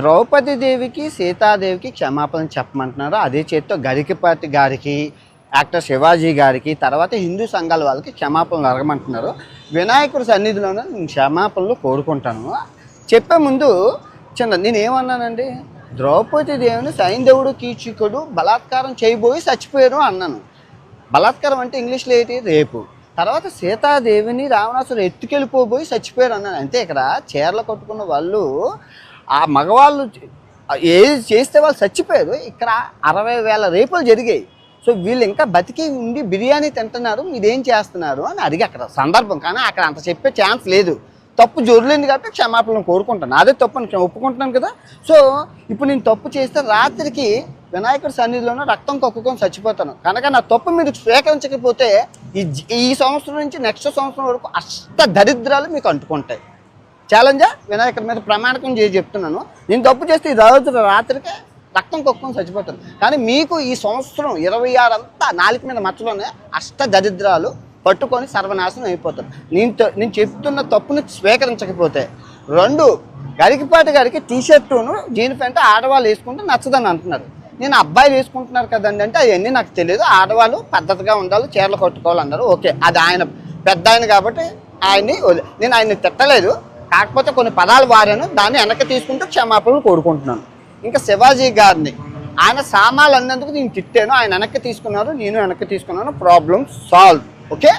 ద్రౌపది దేవికి సీతాదేవికి క్షమాపణ చెప్పమంటున్నారు. అదే చేత్తో గరికపాటి గారికి యాక్టర్ శివాజీ గారికి తర్వాత హిందూ సంఘాల వాళ్ళకి క్షమాపణలు అడగమంటున్నారు. వినాయకుడి సన్నిధిలోనే నేను క్షమాపణలు కోరుకుంటాను. చెప్పే ముందు చిన్న నేనేమన్నానండి? ద్రౌపది దేవిని సైంధవుడు కీచకుడు బలాత్కారం చేయబోయి చచ్చిపోయారు అన్నాను. బలాత్కారం అంటే ఇంగ్లీష్లో ఏంటి? రేపు. తర్వాత సీతాదేవిని రావణాసుడు ఎత్తుకెళ్ళిపోబోయి చచ్చిపోయారు అన్నాను. అంతే ఇక్కడ. చీరలు కట్టుకున్న వాళ్ళు ఆ మగవాళ్ళు ఏది చేస్తే వాళ్ళు చచ్చిపోయారు. ఇక్కడ అరవై వేల రేపులు జరిగాయి. సో వీళ్ళు ఇంకా బతికి ఉండి బిర్యానీ తింటున్నారు మీరేం చేస్తున్నారు అని అడిగి అక్కడ సందర్భం. కానీ అక్కడ అంత చెప్పే ఛాన్స్ లేదు. తప్పు జొరలేదు కాబట్టి క్షమాపణలు కోరుకుంటాను అదే తప్పు అని ఒప్పుకుంటున్నాను కదా. సో ఇప్పుడు నేను తప్పు చేస్తే రాత్రికి వినాయకుడి సన్నిధిలోనే రక్తం కక్కుకొని చచ్చిపోతాను. కనుక నా తప్పు మీరు స్వీకరించకపోతే ఈ ఈ సంవత్సరం నుంచి నెక్స్ట్ సంవత్సరం వరకు అష్ట దరిద్రాలు మీకు అంటుకుంటాయి. ఛాలెంజా? వినాయకుడి మీద ప్రమాణకం చేసి చెప్తున్నాను. నేను తప్పు చేస్తే ఈ రోజు రాత్రికే రక్తం కొక్కుని చచ్చిపోతుంది. కానీ మీకు ఈ సంవత్సరం ఇరవై ఆరు అంతా నాలుగు మీద మచ్చలోనే అష్ట దరిద్రాలు పట్టుకొని సర్వనాశనం అయిపోతారు. నేను నేను చెప్తున్న తప్పుని స్వీకరించకపోతే రెండు గరికిపాటి గారికి టీ షర్టును జీన్ ప్యాంట్ ఆడవాళ్ళు వేసుకుంటే నచ్చదని అంటున్నారు. నేను అబ్బాయిలు వేసుకుంటున్నారు కదండి అంటే అవన్నీ నాకు తెలియదు. ఆడవాళ్ళు పద్ధతిగా ఉండాలి చీరలు కట్టుకోవాలన్నారు ఓకే అది ఆయన పెద్ద ఆయన కాబట్టి ఆయన్ని నేను ఆయన్ని తిట్టలేదు. కాకపోతే కొన్ని పదాలు వారాను దాన్ని వెనక్కి తీసుకుంటూ క్షమాపణలు కోరుకుంటున్నాను. ఇంకా శివాజీ గారిని ఆయన సామాన్లు అన్నందుకు నేను తిట్టాను ఆయన వెనక్కి తీసుకున్నారు నేను వెనక్కి తీసుకున్నాను ప్రాబ్లం సాల్వ్ ఓకే